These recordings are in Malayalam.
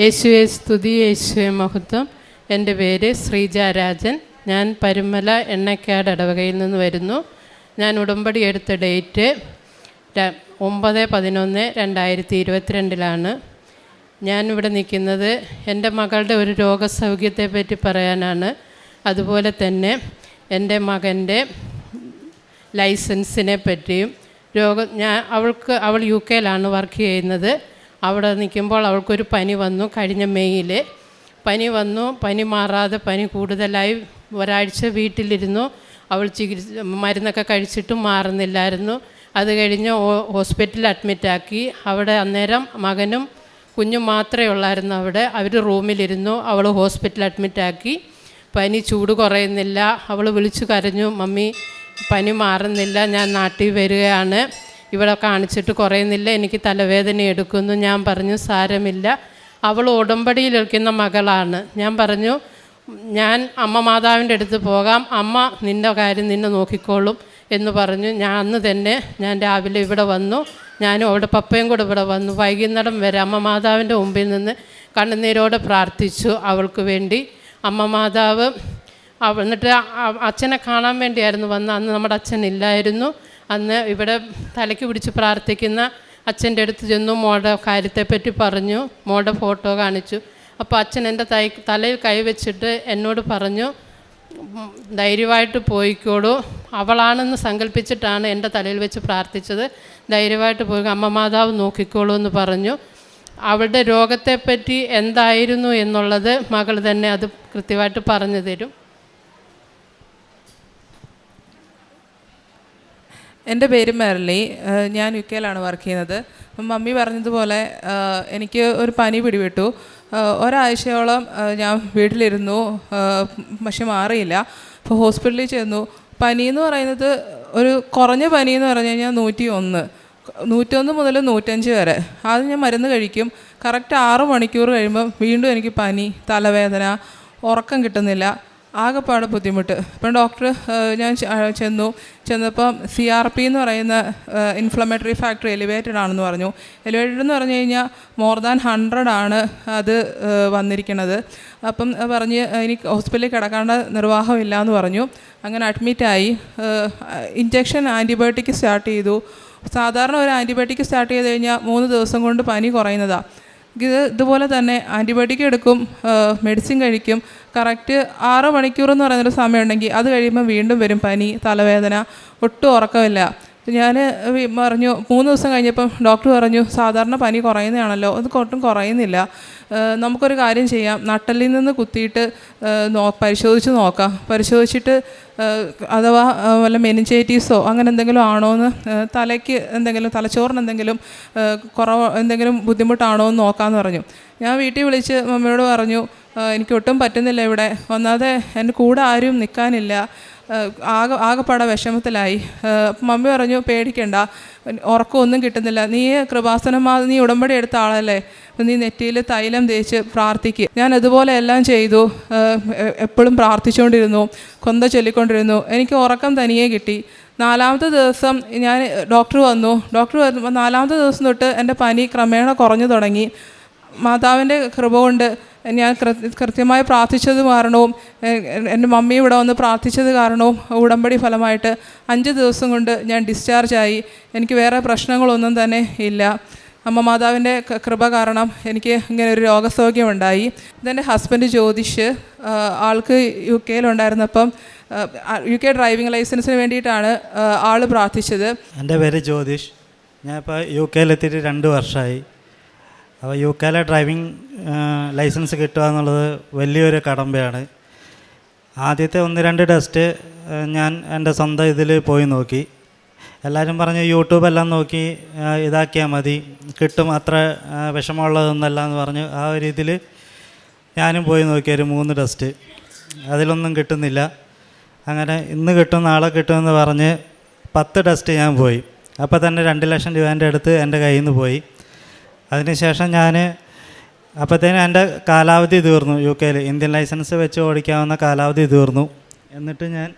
യേശുവെ സ്തുതി യേശുവെ മഹത്വം. എന്റെ പേര് ശ്രീജ രാജൻ ഞാൻ പരുമല എണ്ണക്കാട് ഇടവകയിൽ നിന്ന് വരുന്നു. ഞാൻ ഉടമ്പടി എടുത്ത ഡേറ്റ് ഒമ്പത് പതിനൊന്ന് രണ്ടായിരത്തി ഇരുപത്തിരണ്ടിലാണ്. ഇവിടെ നിൽക്കുന്നത് എന്റെ മകളുടെ ഒരു രോഗസൗഖ്യത്തെ പറ്റി പറയാനാണ്. അതുപോലെ തന്നെ എന്റെ മകന്റെ ലൈസൻസിനെ പറ്റിയും രോഗം ഞാൻ അവൾക്ക് അവൾ യു കെയിലാണ് വർക്ക് ചെയ്യുന്നത്. അവിടെ നിൽക്കുമ്പോൾ അവൾക്കൊരു പനി വന്നു കഴിഞ്ഞ മെയ്യിൽ പനി വന്നു പനി മാറാതെ പനി കൂടുതലായി ഒരാഴ്ച വീട്ടിലിരുന്നു. അവൾ ചികിത്സ മരുന്നൊക്കെ കഴിച്ചിട്ടും മാറുന്നില്ലായിരുന്നു. അത് കഴിഞ്ഞ് ഹോസ്പിറ്റലിൽ അഡ്മിറ്റാക്കി അവിടെ അന്നേരം മകനും കുഞ്ഞും മാത്രമേ ഉള്ളായിരുന്നു അവിടെ. അവർ റൂമിലിരുന്നു അവൾ ഹോസ്പിറ്റലിൽ അഡ്മിറ്റാക്കി പനി ചൂട് കുറയുന്നില്ല. അവൾ വിളിച്ചു കരഞ്ഞു മമ്മി പനി മാറുന്നില്ല ഞാൻ നാട്ടിൽ വരികയാണ്. ഇവിടെ കാണിച്ചിട്ട് കുറയുന്നില്ല എനിക്ക് തലവേദന എടുക്കുന്നു ഞാൻ പറഞ്ഞു സാരമില്ല. അവൾ ഉടമ്പടിയിൽ നിൽക്കുന്ന മകളാണ്. ഞാൻ പറഞ്ഞു ഞാൻ അമ്മ മാതാവിന്റെ അടുത്ത് പോകാം അമ്മ നിന്റെ കാര്യം നിന്നെ നോക്കിക്കോളും എന്ന് പറഞ്ഞു. ഞാൻ അന്ന് തന്നെ ഞാൻ രാവിലെ ഇവിടെ വന്നു. ഞാനും അവിടെ പപ്പയും കൂടെ ഇവിടെ വന്നു. വൈകുന്നേരം വരെ അമ്മ മാതാവിന്റെ മുമ്പിൽ നിന്ന് കണ്ണുനീരോടെ പ്രാർത്ഥിച്ചു അവൾക്ക് വേണ്ടി. അമ്മ മാതാവ് എന്നിട്ട് അച്ഛനെ കാണാൻ വേണ്ടിയായിരുന്നു വന്ന അന്ന് നമ്മുടെ അച്ഛൻ ഇല്ലായിരുന്നു. അന്ന് ഇവിടെ തലയ്ക്ക് പിടിച്ച് പ്രാർത്ഥിക്കുന്ന അച്ഛന്റെ അടുത്ത് ചെന്നു മോടെ കാര്യത്തെപ്പറ്റി പറഞ്ഞു മോളുടെ ഫോട്ടോ കാണിച്ചു. അപ്പോൾ അച്ഛൻ എന്റെ തൈ തലയിൽ കൈവച്ചിട്ട് എന്നോട് പറഞ്ഞു ധൈര്യമായിട്ട് പോയിക്കോളൂ. അവളാണെന്ന് സങ്കല്പിച്ചിട്ടാണ് എന്റെ തലയിൽ വെച്ച് പ്രാർത്ഥിച്ചത്. ധൈര്യമായിട്ട് പോയി അമ്മ മാതാവ് നോക്കിക്കോളൂ എന്ന് പറഞ്ഞു. അവളുടെ രോഗത്തെപ്പറ്റി എന്തായിരുന്നു എന്നുള്ളത് മകൾ തന്നെ അത് കൃത്യമായിട്ട് പറഞ്ഞു തരും. എന്റെ പേര് മെർലി ഞാൻ യു കെയിലാണ് വർക്ക് ചെയ്യുന്നത്. മമ്മി പറഞ്ഞതുപോലെ എനിക്ക് ഒരു പനി പിടിവിട്ടു ഒരാഴ്ചയോളം ഞാൻ വീട്ടിലിരുന്നു പക്ഷെ മാറിയില്ല. അപ്പോൾ ഹോസ്പിറ്റലിൽ ചെന്നു. പനി എന്ന് പറയുന്നത് ഒരു കുറഞ്ഞ പനി എന്ന് പറഞ്ഞു കഴിഞ്ഞാൽ നൂറ്റി ഒന്ന് നൂറ്റൊന്ന് മുതൽ നൂറ്റഞ്ച് വരെ. അത് ഞാൻ മരുന്ന് കഴിക്കും. കറക്റ്റ് ആറ് മണിക്കൂർ കഴിയുമ്പോൾ വീണ്ടും എനിക്ക് പനി തലവേദന ഉറക്കം കിട്ടുന്നില്ല. ആകെപ്പാടെ ബുദ്ധിമുട്ട്. ഇപ്പം ഡോക്ടർ ഞാൻ ചെന്നു. ചെന്നപ്പം സി ആർ പി എന്ന് പറയുന്ന ഇൻഫ്ലമേറ്ററി ഫാക്ടർ എലിവേറ്റഡ് ആണെന്ന് പറഞ്ഞു. എലിവേറ്റഡ് എന്ന് പറഞ്ഞു കഴിഞ്ഞാൽ മോർ ദാൻ ഹൺഡ്രഡ് ആണ് അത് വന്നിരിക്കുന്നത് അപ്പം പറഞ്ഞ് എനിക്ക് ഹോസ്പിറ്റലിൽ കിടക്കേണ്ട നിർവാഹമില്ല എന്ന് പറഞ്ഞു. അങ്ങനെ അഡ്മിറ്റായി ഇഞ്ചക്ഷൻ ആന്റിബയോട്ടിക് സ്റ്റാർട്ട് ചെയ്തു. സാധാരണ ഒരു ആന്റിബയോട്ടിക് സ്റ്റാർട്ട് ചെയ്ത് കഴിഞ്ഞാൽ മൂന്ന് ദിവസം കൊണ്ട് പനി കുറയുന്നതാണ് ഇത് ഇതുപോലെ തന്നെ ആന്റിബയോട്ടിക് എടുക്കും മെഡിസിൻ കഴിക്കും. കറക്റ്റ് ആറ് മണിക്കൂർ എന്ന് പറയുന്നൊരു സമയമുണ്ടെങ്കിൽ അത് കഴിയുമ്പോൾ വീണ്ടും വരും പനി തലവേദന ഒട്ടും ഉറക്കമില്ല. ഞാൻ പറഞ്ഞു മൂന്ന് ദിവസം കഴിഞ്ഞപ്പം ഡോക്ടർ പറഞ്ഞു സാധാരണ പനി കുറയുന്നതാണല്ലോ അത് ഒട്ടും കുറയുന്നില്ല. നമുക്കൊരു കാര്യം ചെയ്യാം നട്ടലിൽ നിന്ന് കുത്തിയിട്ട് നോ പരിശോധിച്ച് നോക്കാം. പരിശോധിച്ചിട്ട് അഥവാ വല്ല മെനിഞ്ചൈറ്റീസോ അങ്ങനെ എന്തെങ്കിലും ആണോ എന്ന് തലയ്ക്ക് എന്തെങ്കിലും തലച്ചോറിന് എന്തെങ്കിലും കുറവ് എന്തെങ്കിലും ബുദ്ധിമുട്ടാണോ എന്ന് നോക്കാമെന്ന് പറഞ്ഞു. ഞാൻ വീട്ടിൽ വിളിച്ച് മമ്മിയോട് പറഞ്ഞു എനിക്കൊട്ടും പറ്റുന്നില്ല ഇവിടെ ഒന്നാതെ എന്റെ കൂടെ ആരും നിൽക്കാനില്ല ആകെ ആകെപ്പാടെ വിഷമത്തിലായി. മമ്മി പറഞ്ഞു പേടിക്കണ്ട. ഉറക്കമൊന്നും കിട്ടുന്നില്ല. നീ കൃപാസനമാ നീ ഉടമ്പടി എടുത്ത ആളല്ലേ. നീ നെറ്റിയിൽ തൈലം തേച്ച് പ്രാർത്ഥിക്കുക ഞാൻ അതുപോലെ എല്ലാം ചെയ്തു. എപ്പോഴും പ്രാർത്ഥിച്ചുകൊണ്ടിരുന്നു കൊന്ത ചൊല്ലിക്കൊണ്ടിരുന്നു. എനിക്ക് ഉറക്കം തനിയെ കിട്ടി. നാലാമത്തെ ദിവസം ഞാൻ ഡോക്ടർ വന്നു. ഡോക്ടർ നാലാമത്തെ ദിവസം തൊട്ട് എന്റെ പനി ക്രമേണ കുറഞ്ഞു തുടങ്ങി. മാതാവിന്റെ കൃപ കൊണ്ട് ഞാൻ കൃത്യമായി പ്രാർത്ഥിച്ചത് കാരണവും എന്റെ മമ്മി ഇവിടെ വന്ന് പ്രാർത്ഥിച്ചത് കാരണവും ഉടമ്പടി ഫലമായിട്ട് അഞ്ച് ദിവസം കൊണ്ട് ഞാൻ ഡിസ്ചാർജായി എനിക്ക് വേറെ പ്രശ്നങ്ങളൊന്നും തന്നെ ഇല്ല. അമ്മ മാതാവിന്റെ കൃപ കാരണം എനിക്ക് ഇങ്ങനെ ഒരു രോഗസൗഖ്യമുണ്ടായി ഇതെന്റെ ഹസ്ബൻഡ് ജ്യോതിഷ് ആൾക്ക് യു കെയിലുണ്ടായിരുന്നപ്പം യു കെ ഡ്രൈവിംഗ് ലൈസൻസിന് വേണ്ടിയിട്ടാണ് ആൾ പ്രാർത്ഥിച്ചത്. എന്റെ പേര് ജ്യോതിഷ്. ഞാൻ ഇപ്പോൾ യു കെയിലെത്തിയിട്ട് രണ്ട് വർഷമായി. അപ്പോൾ യു കെയിലെ ഡ്രൈവിംഗ് ലൈസൻസ് കിട്ടുക എന്നുള്ളത് വലിയൊരു കടമ്പയാണ്. ആദ്യത്തെ ഒന്ന് രണ്ട് ടെസ്റ്റ് ഞാൻ എന്റെ സ്വന്തം ഇതിൽ പോയി നോക്കി. എല്ലാവരും പറഞ്ഞു യൂട്യൂബ് എല്ലാം നോക്കി ഇതാക്കിയാൽ മതി. കിട്ടും അത്ര വിഷമമുള്ളതൊന്നല്ല എന്ന് പറഞ്ഞു. ആ ഒരു ഇതിൽ ഞാനും പോയി നോക്കിയ ഒരു മൂന്ന് ടെസ്റ്റ്. അതിലൊന്നും കിട്ടുന്നില്ല. അങ്ങനെ ഇന്ന് കിട്ടും നാളെ കിട്ടുമെന്ന് പറഞ്ഞ് പത്ത് ടെസ്റ്റ് ഞാൻ പോയി. അപ്പോൾ തന്നെ രണ്ട് ലക്ഷം രൂപേന്റെ അടുത്ത് എന്റെ കയ്യിൽ നിന്ന് പോയി. അതിനുശേഷം ഞാൻ അപ്പോഴത്തേനും എന്റെ കാലാവധി തീർന്നു യു കെയിൽ. ഇന്ത്യൻ ലൈസൻസ് വെച്ച് ഓടിക്കാവുന്ന കാലാവധി തീർന്നു. എന്നിട്ട് ഞാൻ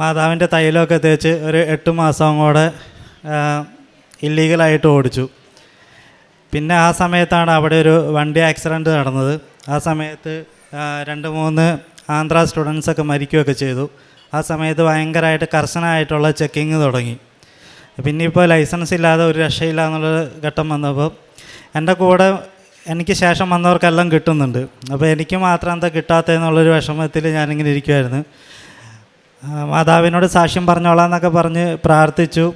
മാതാവിന്റെ തൈലമൊക്കെ തേച്ച് ഒരു എട്ട് മാസം കൂടെ ഇല്ലീഗലായിട്ട് ഓടിച്ചു. പിന്നെ ആ സമയത്താണ് അവിടെ ഒരു വണ്ടി ആക്സിഡന്റ് നടന്നത്. ആ സമയത്ത് രണ്ട് മൂന്ന് ആന്ധ്ര സ്റ്റുഡൻസൊക്കെ മരിക്കുകയൊക്കെ ചെയ്തു. ആ സമയത്ത് ഭയങ്കരമായിട്ട് കർശനമായിട്ടുള്ള ചെക്കിങ് തുടങ്ങി. പിന്നെ ഇപ്പോൾ ലൈസൻസ് ഇല്ലാതെ ഒരു രക്ഷയില്ല എന്നുള്ളൊരു ഘട്ടം വന്നപ്പോൾ എന്റെ കൂടെ എനിക്ക് ശേഷം വന്നവർക്കെല്ലാം കിട്ടുന്നുണ്ട്. അപ്പോൾ എനിക്ക് മാത്രം എന്താ കിട്ടാത്തതെന്നുള്ളൊരു വിഷമത്തിൽ ഞാനിങ്ങനെ ഇരിക്കുമായിരുന്നു മാതാവിനോട് സാക്ഷ്യം പറഞ്ഞോളാം എന്നൊക്കെ പറഞ്ഞ് പ്രാർത്ഥിച്ചു.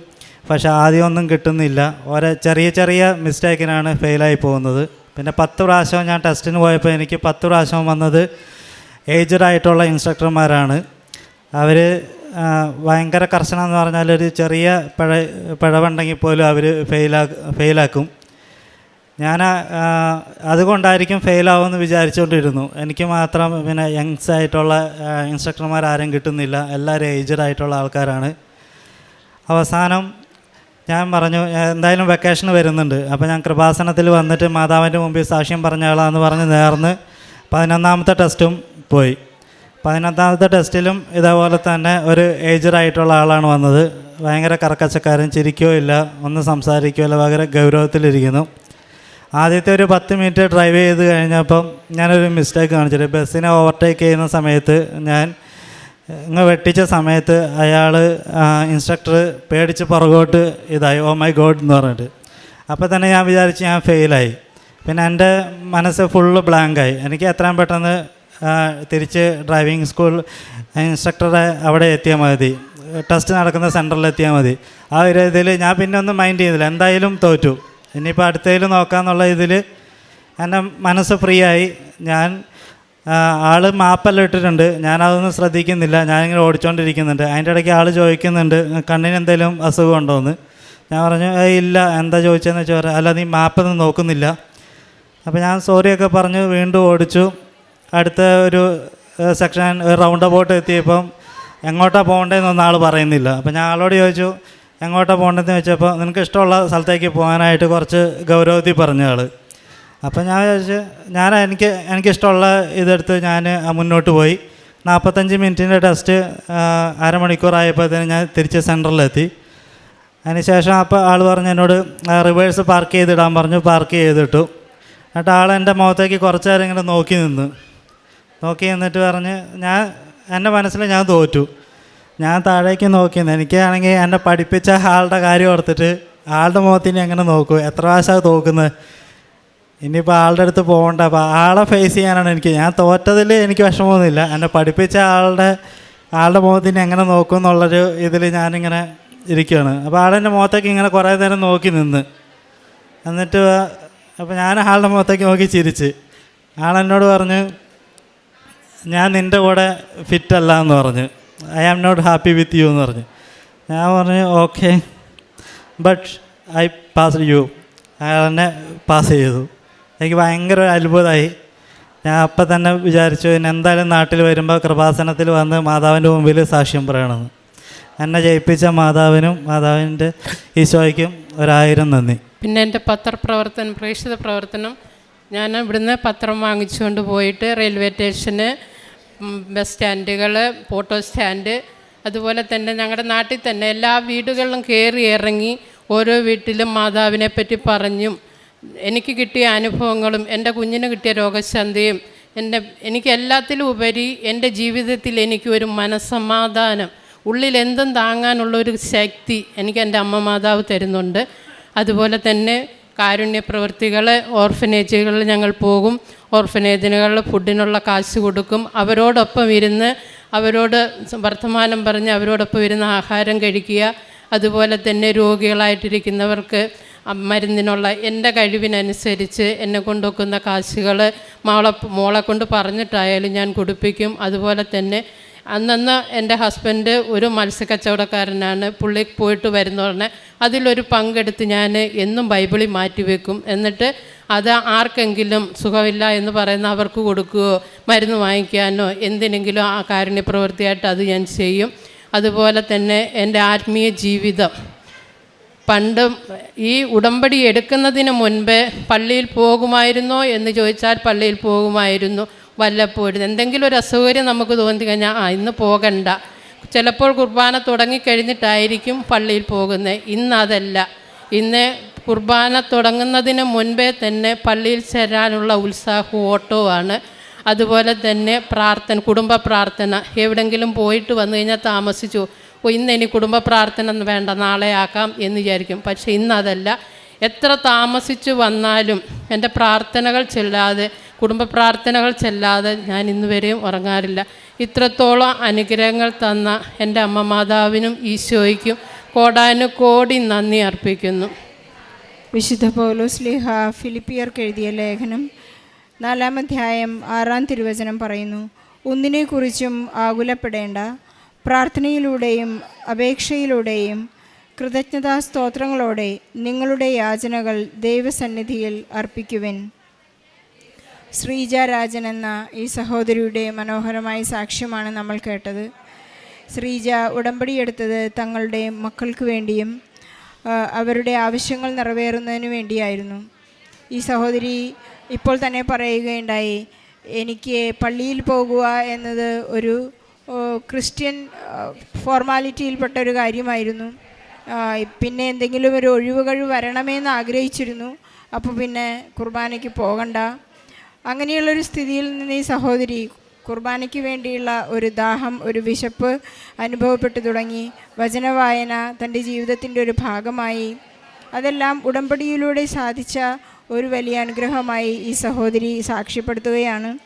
പക്ഷെ ആദ്യമൊന്നും കിട്ടുന്നില്ല. ഓരോ ചെറിയ ചെറിയ മിസ്റ്റേക്കിനാണ് ഫെയിലായി പോകുന്നത്. പിന്നെ പത്ത് പ്രാവശ്യം ഞാൻ ടെസ്റ്റിന് പോയപ്പോൾ എനിക്ക് പത്ത് പ്രാവശ്യം വന്നത് ഏജ്ഡ് ആയിട്ടുള്ള ഇൻസ്ട്രക്ടർമാരാണ്. അവർ ഭയങ്കര കർശനം എന്ന് പറഞ്ഞാൽ ഒരു ചെറിയ പിഴ പിഴവുണ്ടെങ്കിൽ പോലും അവർ ഫെയിലാ ഫെയിലാക്കും. ഞാൻ അതുകൊണ്ടായിരിക്കും ഫെയിലാവുമെന്ന് വിചാരിച്ചുകൊണ്ടിരുന്നു. എനിക്ക് മാത്രം പിന്നെ യങ്സ് ആയിട്ടുള്ള ഇൻസ്ട്രക്ടർമാർ ആരും കിട്ടുന്നില്ല. എല്ലാവരും ഏജ്ഡ് ആയിട്ടുള്ള ആൾക്കാരാണ്. അവസാനം ഞാൻ പറഞ്ഞു എന്തായാലും വെക്കേഷന് വരുന്നുണ്ട്. അപ്പോൾ ഞാൻ കൃപാസനത്തിൽ വന്നിട്ട് മാതാവിന്റെ മുമ്പിൽ സാക്ഷ്യം പറഞ്ഞാളാന്ന് പറഞ്ഞ് നേർന്ന് പതിനൊന്നാമത്തെ ടെസ്റ്റും പോയി. പതിനൊന്നാമത്തെ ടെസ്റ്റിലും ഇതേപോലെ തന്നെ ഒരു ഏജ്ഡ് ആയിട്ടുള്ള ആളാണ് വന്നത്. ഭയങ്കര കറക്കച്ചക്കാരൻ ചിരിക്കുകയോ ഇല്ല ഒന്നും സംസാരിക്കുകയോ ഇല്ല ഭയങ്കര ഗൗരവത്തിലിരിക്കുന്നു. ആദ്യത്തെ ഒരു പത്ത് മിനിറ്റ് ഡ്രൈവ് ചെയ്ത് കഴിഞ്ഞപ്പം ഞാനൊരു മിസ്റ്റേക്ക് കാണിച്ചിട്ട് ബസ്സിനെ ഓവർടേക്ക് ചെയ്യുന്ന സമയത്ത് ഞാൻ ഇങ്ങ് വെട്ടിച്ച സമയത്ത് അയാൾ ഇൻസ്ട്രക്ടർ പേടിച്ച് പുറകോട്ട് ഇതായി ഓ മൈ ഗോഡ് എന്ന് പറഞ്ഞിട്ട്. അപ്പോൾ തന്നെ ഞാൻ വിചാരിച്ച് ഞാൻ ഫെയിലായി പിന്നെ എന്റെ മനസ്സ് ഫുള്ള് ബ്ലാങ്കായി എനിക്ക് എത്രയും പെട്ടെന്ന് തിരിച്ച് ഡ്രൈവിംഗ് സ്കൂൾ ഇൻസ്ട്രക്ടറെ അവിടെ എത്തിയാൽ മതി. ടെസ്റ്റ് നടക്കുന്ന സെന്ററിൽ എത്തിയാൽ മതി. ആ ഒരു ഇതിൽ ഞാൻ പിന്നെ ഒന്നും മൈൻഡ് ചെയ്തില്ല എന്തായാലും തോറ്റു. ഇനിയിപ്പോൾ അടുത്തതിൽ നോക്കാമെന്നുള്ള ഇതിൽ എന്റെ മനസ്സ് ഫ്രീ ആയി ഞാൻ ആൾ മാപ്പെല്ലാം ഇട്ടിട്ടുണ്ട്. ഞാനതൊന്നും ശ്രദ്ധിക്കുന്നില്ല. ഞാനിങ്ങനെ ഓടിച്ചുകൊണ്ടിരിക്കുന്നുണ്ട് അതിന്റെ ഇടയ്ക്ക് ആൾ ചോദിക്കുന്നുണ്ട് കണ്ണിന് എന്തെങ്കിലും അസുഖം ഉണ്ടോ? എന്ന്. ഞാൻ പറഞ്ഞു "ഏയ് ഇല്ല. എന്താ ചോദിച്ചതെന്ന് വെച്ചാൽ അല്ല നീ മാപ്പൊന്നും നോക്കുന്നില്ല. അപ്പോൾ ഞാൻ സോറിയൊക്കെ പറഞ്ഞ് വീണ്ടും ഓടിച്ചു. അടുത്ത ഒരു സെക്ഷൻ ഒരു റൗണ്ട് അബൌട്ട് എത്തിയപ്പം എങ്ങോട്ടാണ് പോകേണ്ടതെന്നൊന്നും ആൾ പറയുന്നില്ല. അപ്പോൾ ഞാൻ ആളോട് ചോദിച്ചു എങ്ങോട്ടാണ് പോകേണ്ടതെന്ന് ചോദിച്ചപ്പോൾ നിനക്ക് ഇഷ്ടമുള്ള സ്ഥലത്തേക്ക് പോകാനായിട്ട് കുറച്ച് ഗൗരവത്തിൽ പറഞ്ഞ ആൾ അപ്പം ഞാൻ വിചാരിച്ചു ഞാൻ എനിക്ക് എനിക്കിഷ്ടമുള്ള ഇതെടുത്ത് ഞാൻ മുന്നോട്ട് പോയി. നാൽപ്പത്തഞ്ച് മിനിറ്റിന്റെ ടെസ്റ്റ് അരമണിക്കൂറായപ്പോഴത്തേന് ഞാൻ തിരിച്ച് സെന്ററിലെത്തി അതിനുശേഷം അപ്പോൾ ആൾ പറഞ്ഞു എന്നോട് റിവേഴ്സ് പാർക്ക് ചെയ്തിടാൻ പറഞ്ഞു പാർക്ക് ചെയ്തിട്ടു. എന്നിട്ട് ആൾ എന്റെ മുഖത്തേക്ക് കുറച്ച് നേരം ഇങ്ങനെ നോക്കി നിന്ന്. നോക്കി നിന്നിട്ട് പറഞ്ഞ് ഞാൻ എന്റെ മനസ്സിൽ ഞാൻ തോറ്റു. ഞാൻ താഴേക്ക് നോക്കി നിന്ന് എനിക്കാണെങ്കിൽ എന്നെ പഠിപ്പിച്ച ആളുടെ കാര്യം ഓർത്തിട്ട് ആളുടെ മുഖത്തിന് അങ്ങനെ നോക്കൂ? എത്ര പ്രാവശ്യം തോക്കുന്നത് ഇനിയിപ്പോൾ ആളുടെ അടുത്ത് പോകണ്ട. അപ്പോൾ ആളെ ഫേസ് ചെയ്യാനാണ് എനിക്ക് ഞാൻ തോറ്റതിൽ എനിക്ക് വിഷമമൊന്നുമില്ല. എന്നെ പഠിപ്പിച്ച ആളുടെ ആളുടെ മുഖത്തിന് എങ്ങനെ നോക്കും എന്നുള്ളൊരു ഇതിൽ ഞാനിങ്ങനെ ഇരിക്കുകയാണ്. അപ്പോൾ ആളെന്റെ മുഖത്തേക്ക് ഇങ്ങനെ കുറേ നേരം നോക്കി നിന്ന്. എന്നിട്ട് അപ്പോൾ ഞാൻ ആളുടെ മുഖത്തേക്ക് നോക്കി ചിരിച്ച്. ആളെന്നോട് പറഞ്ഞു ഞാൻ നിന്റെ കൂടെ ഫിറ്റല്ല എന്ന് പറഞ്ഞു. I am not happy with you എന്ന് പറഞ്ഞു. ഞാൻ പറഞ്ഞു okay but I pass you അയാൾ തന്നെ പാസ് ചെയ്തു. എനിക്ക് ഭയങ്കര ഒരു അത്ഭുതമായി. ഞാൻ അപ്പം തന്നെ വിചാരിച്ചു ഇനി എന്തായാലും നാട്ടിൽ വരുമ്പോൾ കൃപാസനത്തിൽ വന്ന് മാതാവിന്റെ മുമ്പിൽ സാക്ഷ്യം പറയണമെന്ന്. എന്നെ ജയിപ്പിച്ച മാതാവിനും മാതാവിന്റെ ഈശോയ്ക്കും ഒരായിരം നന്ദി. പിന്നെ എന്റെ പത്രപ്രവർത്തനം പ്രേക്ഷിത പ്രവർത്തനം. ഞാൻ ഇവിടുന്ന് പത്രം വാങ്ങിച്ചുകൊണ്ട് പോയിട്ട് റെയിൽവേ സ്റ്റേഷന് ബസ് സ്റ്റാൻഡുകൾ ഫോട്ടോ സ്റ്റാൻഡ് അതുപോലെ തന്നെ ഞങ്ങളുടെ നാട്ടിൽ തന്നെ എല്ലാ വീടുകളിലും കയറി ഇറങ്ങി ഓരോ വീട്ടിലും മാതാവിനെ പറ്റി പറഞ്ഞും എനിക്ക് കിട്ടിയ അനുഭവങ്ങളും എന്റെ കുഞ്ഞിന് കിട്ടിയ രോഗശാന്തിയും എന്റെ എനിക്ക് എല്ലാത്തിലും ഉപരി എന്റെ ജീവിതത്തിൽ എനിക്ക് ഒരു മനസ്സമാധാനം ഉള്ളിൽ എന്തും താങ്ങാനുള്ള ഒരു ശക്തി എനിക്ക് എന്റെ അമ്മ മാതാവ് തരുന്നുണ്ട്. അതുപോലെ തന്നെ കാരുണ്യ പ്രവൃത്തികൾ ഓർഫനേജുകളിൽ ഞങ്ങൾ പോകും. ഓർഫനേജുകളിൽ ഫുഡിനുള്ള കാശ് കൊടുക്കും. അവരോടൊപ്പം ഇരുന്ന് അവരോട് വർത്തമാനം പറഞ്ഞ് അവരോടൊപ്പം ഇരുന്ന് ആഹാരം കഴിക്കുക. അതുപോലെ തന്നെ രോഗികളായിട്ടിരിക്കുന്നവർക്ക് മരുന്നിനുള്ള എന്റെ കഴിവിനനുസരിച്ച് എന്നെ കൊണ്ടൊക്കുന്ന കാശുകൾ മോളെ മോളെ കൊണ്ട് പറഞ്ഞിട്ടായാലും ഞാൻ കുടിപ്പിക്കും. അതുപോലെ തന്നെ അന്നന്ന് എന്റെ ഹസ്ബൻഡ് ഒരു മത്സ്യക്കച്ചവടക്കാരനാണ്. പുള്ളി പോയിട്ട് വരുന്ന പറഞ്ഞ് അതിലൊരു പങ്കെടുത്ത് ഞാൻ എന്നും ബൈബിളിൽ മാറ്റി വെക്കും. എന്നിട്ട് അത് ആർക്കെങ്കിലും സുഖമില്ല എന്ന് പറയുന്ന അവർക്ക് കൊടുക്കുകയോ മരുന്ന് വാങ്ങിക്കാനോ എന്തിനെങ്കിലും ആ കാരുണ്യ പ്രവൃത്തിയായിട്ട് അത് ഞാൻ ചെയ്യും. അതുപോലെ തന്നെ എന്റെ ആത്മീയ ജീവിതം. പണ്ട് ഈ ഉടമ്പടി എടുക്കുന്നതിന് മുൻപ് പള്ളിയിൽ പോകുമായിരുന്നോ എന്ന് ചോദിച്ചാൽ പള്ളിയിൽ പോകുമായിരുന്നു. വല്ലപ്പോഴും. എന്തെങ്കിലും ഒരു അസൗകര്യം നമുക്ക് തോന്നി കഴിഞ്ഞാൽ ആ ഇന്ന് പോകണ്ട. ചിലപ്പോൾ കുർബാന തുടങ്ങിക്കഴിഞ്ഞിട്ടായിരിക്കും പള്ളിയിൽ പോകുന്നത് ഇന്നതല്ല ഇന്ന് കുർബാന തുടങ്ങുന്നതിന് മുൻപേ തന്നെ പള്ളിയിൽ ചേരാനുള്ള ഉത്സാഹവും ഓട്ടവുമാണ് അതുപോലെ തന്നെ പ്രാർത്ഥന കുടുംബ പ്രാർത്ഥന. എവിടെങ്കിലും പോയിട്ട് വന്നു കഴിഞ്ഞാൽ താമസിച്ചു. ഓ ഇന്ന് ഇനി കുടുംബ പ്രാർത്ഥന വേണ്ട നാളെ ആക്കാം എന്ന് വിചാരിക്കും. പക്ഷേ ഇന്നതല്ല എത്ര താമസിച്ചു വന്നാലും എന്റെ പ്രാർത്ഥനകൾ ചെല്ലാതെ കുടുംബ പ്രാർത്ഥനകൾ ചെല്ലാതെ ഞാൻ ഇന്ന് വരെയും ഉറങ്ങാറില്ല. ഇത്രത്തോളം അനുഗ്രഹങ്ങൾ തന്ന എന്റെ അമ്മ മാതാവിനും ഈശോയ്ക്കും കോടാനു കോടി നന്ദി അർപ്പിക്കുന്നു. വിശുദ്ധ പൗലോസ് ലിഹ ഫിലിപ്പിയർക്ക് എഴുതിയ ലേഖനം നാലാം അധ്യായം ആറാം തിരുവചനം പറയുന്നു ഒന്നിനെക്കുറിച്ചും ആകുലപ്പെടേണ്ട പ്രാർത്ഥനയിലൂടെയും അപേക്ഷയിലൂടെയും കൃതജ്ഞതാ സ്തോത്രങ്ങളോടെ നിങ്ങളുടെ യാചനകൾ ദൈവസന്നിധിയിൽ അർപ്പിക്കുവിൻ. ശ്രീജ രാജൻ എന്ന ഈ സഹോദരിയുടെ മനോഹരമായ സാക്ഷ്യമാണ് നമ്മൾ കേട്ടത്. ശ്രീജ ഉടമ്പടിയെടുത്തത് തങ്ങളുടെ മക്കൾക്ക് വേണ്ടിയും അവരുടെ ആവശ്യങ്ങൾ നിറവേറുന്നതിനു വേണ്ടിയായിരുന്നു. ഈ സഹോദരി ഇപ്പോൾ തന്നെ പറയുകയുണ്ടായി എനിക്ക് പള്ളിയിൽ പോകുക എന്നത് ഒരു ക്രിസ്ത്യൻ ഫോർമാലിറ്റിയിൽപ്പെട്ട ഒരു കാര്യമായിരുന്നു. പിന്നെ എന്തെങ്കിലും ഒരു ഒഴിവുകൾ വരണമെന്ന് ആഗ്രഹിച്ചിരുന്നു. അപ്പോൾ പിന്നെ കുർബാനയ്ക്ക് പോകണ്ട. അങ്ങനെയുള്ളൊരു സ്ഥിതിയിൽ നിന്ന് ഈ സഹോദരി കുർബാനയ്ക്ക് വേണ്ടിയുള്ള ഒരു ദാഹം ഒരു വിശപ്പ് അനുഭവപ്പെട്ടു തുടങ്ങി. വചനവായന തന്റെ ജീവിതത്തിന്റെ ഒരു ഭാഗമായി. അതെല്ലാം ഉടമ്പടിയിലൂടെ സാധിച്ച ഒരു വലിയ അനുഗ്രഹമായി ഈ സഹോദരി സാക്ഷ്യപ്പെടുത്തുകയാണ്.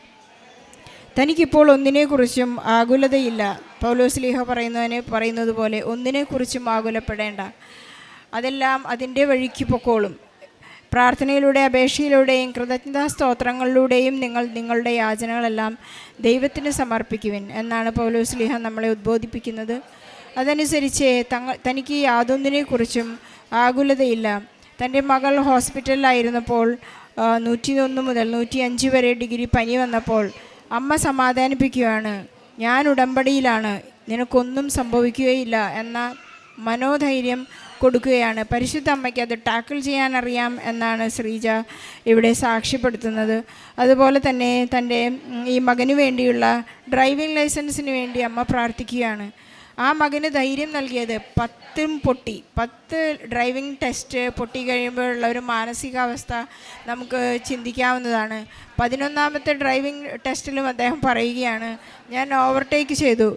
തനിക്കിപ്പോൾ ഒന്നിനെക്കുറിച്ചും ആകുലതയില്ല. പൗലോസ് ലീഹ പറയുന്നതിന് പറയുന്നത് പോലെ ഒന്നിനെക്കുറിച്ചും ആകുലപ്പെടേണ്ട. അതെല്ലാം അതിന്റെ വഴിക്ക് പൊക്കോളും. പ്രാർത്ഥനയിലൂടെ അപേക്ഷയിലൂടെയും കൃതജ്ഞതാ സ്തോത്രങ്ങളിലൂടെയും നിങ്ങൾ നിങ്ങളുടെ യാചനകളെല്ലാം ദൈവത്തിന് സമർപ്പിക്കുവിൻ എന്നാണ് പൗലോസ് ലിഹ നമ്മളെ ഉദ്ബോധിപ്പിക്കുന്നത്. അതനുസരിച്ച് തങ്ങ തനിക്ക് യാതൊന്നിനെക്കുറിച്ചും ആകുലതയില്ല. തന്റെ മകൾ ഹോസ്പിറ്റലിലായിരുന്നപ്പോൾ നൂറ്റി ഒന്ന് മുതൽ നൂറ്റി അഞ്ച് വരെ ഡിഗ്രി പനി വന്നപ്പോൾ അമ്മ സമാധാനിപ്പിക്കുകയാണ് ഞാൻ ഉടമ്പടിയിലാണ്. നിനക്കൊന്നും സംഭവിക്കുകയില്ല എന്ന മനോധൈര്യം കൊടുക്കുകയാണ്. പരിശുദ്ധ അമ്മയ്ക്ക് അത് ടാക്കിൾ ചെയ്യാൻ അറിയാം എന്നാണ് ശ്രീജ ഇവിടെ സാക്ഷ്യപ്പെടുത്തുന്നത്. അതുപോലെ തന്നെ തന്റെ ഈ മകന് വേണ്ടിയുള്ള ഡ്രൈവിംഗ് ലൈസൻസിന് വേണ്ടി അമ്മ പ്രാർത്ഥിക്കുകയാണ്. ആ മകന് ധൈര്യം നൽകിയത് പത്തും പൊട്ടി പത്ത് ഡ്രൈവിംഗ് ടെസ്റ്റ് പൊട്ടി കഴിയുമ്പോഴുള്ള ഒരു മാനസികാവസ്ഥ നമുക്ക് ചിന്തിക്കാവുന്നതാണ്. പതിനൊന്നാമത്തെ ഡ്രൈവിംഗ് ടെസ്റ്റിലും അദ്ദേഹം പറയുകയാണ് ഞാൻ ഓവർടേക്ക് ചെയ്തു.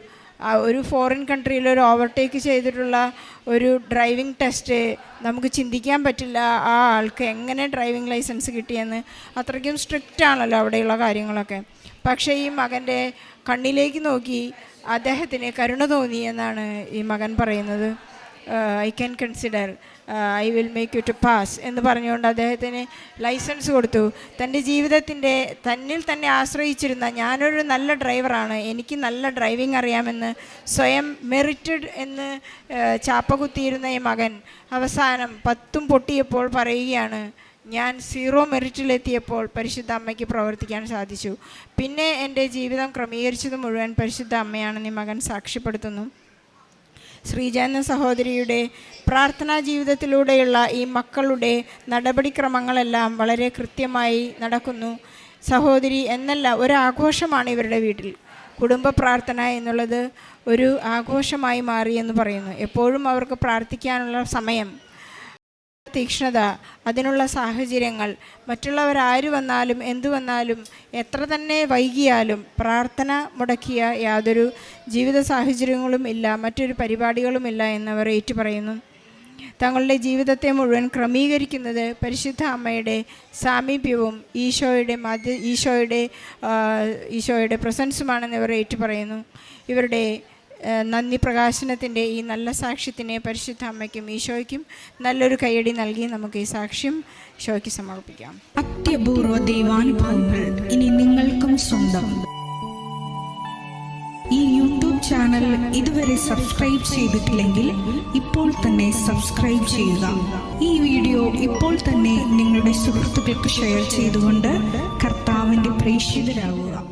ഒരു ഫോറിൻ കൺട്രിയിൽ ഒരു ഓവർടേക്ക് ചെയ്തിട്ടുള്ള ഒരു ഡ്രൈവിംഗ് ടെസ്റ്റ് നമുക്ക് ചിന്തിക്കാൻ പറ്റില്ല ആ ആൾക്ക് എങ്ങനെ ഡ്രൈവിംഗ് ലൈസൻസ് കിട്ടിയെന്ന്. അത്രയ്ക്കും സ്ട്രിക്റ്റ് ആണല്ലോ അവിടെയുള്ള കാര്യങ്ങളൊക്കെ. പക്ഷേ ഈ മകന്റെ കണ്ണിലേക്ക് നോക്കി അദ്ദേഹത്തിന് കരുണ തോന്നി എന്നാണ് ഈ മകൻ പറയുന്നത്. I can consider I will make you to pass എന്ന് പറഞ്ഞുകൊണ്ട് അദ്ദേഹത്തിന് ലൈസൻസ് കൊടുത്തു. തന്റെ ജീവിതത്തിന്റെ തന്നിൽ തന്നെ ആശ്രയിച്ചിരുന്ന ഞാനൊരു നല്ല ഡ്രൈവറാണ് എനിക്ക് നല്ല ഡ്രൈവിംഗ് അറിയാമെന്ന് സ്വയം മെറിറ്റഡ് എന്ന് ചാപ്പകുത്തിയിരുന്ന ചാപ്പ കുത്തിയിരുന്ന ഈ മകൻ അവസാനം പത്തും പൊട്ടിയപ്പോൾ പറയുകയാണ് ഞാൻ സീറോ മെറിറ്റിലെത്തിയപ്പോൾ പരിശുദ്ധ അമ്മയ്ക്ക് പ്രവർത്തിക്കാൻ സാധിച്ചു. പിന്നെ എന്റെ ജീവിതം ക്രമീകരിച്ചത് മുഴുവൻ പരിശുദ്ധ അമ്മയാണെന്ന് മകൻ സാക്ഷ്യപ്പെടുത്തുന്നു. ശ്രീജ എന്ന സഹോദരിയുടെ പ്രാർത്ഥനാ ജീവിതത്തിലൂടെയുള്ള ഈ മക്കളുടെ നടപടിക്രമങ്ങളെല്ലാം വളരെ കൃത്യമായി നടക്കുന്നു. സഹോദരി എന്നല്ല ഒരാഘോഷമാണ് ഇവരുടെ വീട്ടിൽ. കുടുംബ പ്രാർത്ഥന എന്നുള്ളത് ഒരു ആഘോഷമായി മാറിയെന്ന് പറയുന്നു. എപ്പോഴും അവർക്ക് പ്രാർത്ഥിക്കാനുള്ള സമയം തീക്ഷ്ണത അതിനുള്ള സാഹചര്യങ്ങൾ മറ്റുള്ളവർ ആര് വന്നാലും എന്തു വന്നാലും എത്ര തന്നെ വൈകിയാലും പ്രാർത്ഥന മുടക്കിയ യാതൊരു ജീവിത സാഹചര്യങ്ങളും ഇല്ല മറ്റൊരു പരിപാടികളുമില്ല എന്നവർ ഏറ്റുപറയുന്നു. തങ്ങളുടെ ജീവിതത്തെ മുഴുവൻ ക്രമീകരിക്കുന്നത് പരിശുദ്ധ അമ്മയുടെ സാമീപ്യവും ഈശോയുടെ മധ്യ ഈശോയുടെ ഈശോയുടെ പ്രസൻസുമാണെന്ന് ഇവർ ഏറ്റുപറയുന്നു. ഇവരുടെ നന്ദി പ്രകാശനത്തിന്റെ ഈ നല്ല സാക്ഷ്യത്തിനെ പരിശുദ്ധ അമ്മയ്ക്കും ഈശോയ്ക്കും നല്ലൊരു കൈയടി നൽകി നമുക്ക് ഈ സാക്ഷ്യം ഈശോയ്ക്ക് സമർപ്പിക്കാം. അത്യപൂർവ ദൈവാനുഭവങ്ങൾ ഇനി നിങ്ങൾക്കും സ്വന്തം. ഈ യൂട്യൂബ് ചാനൽ ഇതുവരെ സബ്സ്ക്രൈബ് ചെയ്തിട്ടില്ലെങ്കിൽ ഇപ്പോൾ തന്നെ സബ്സ്ക്രൈബ് ചെയ്യുക. ഈ വീഡിയോ ഇപ്പോൾ തന്നെ നിങ്ങളുടെ സുഹൃത്തുക്കൾക്ക് ഷെയർ ചെയ്തുകൊണ്ട് കർത്താവിന്റെ പ്രേക്ഷിതരാകുക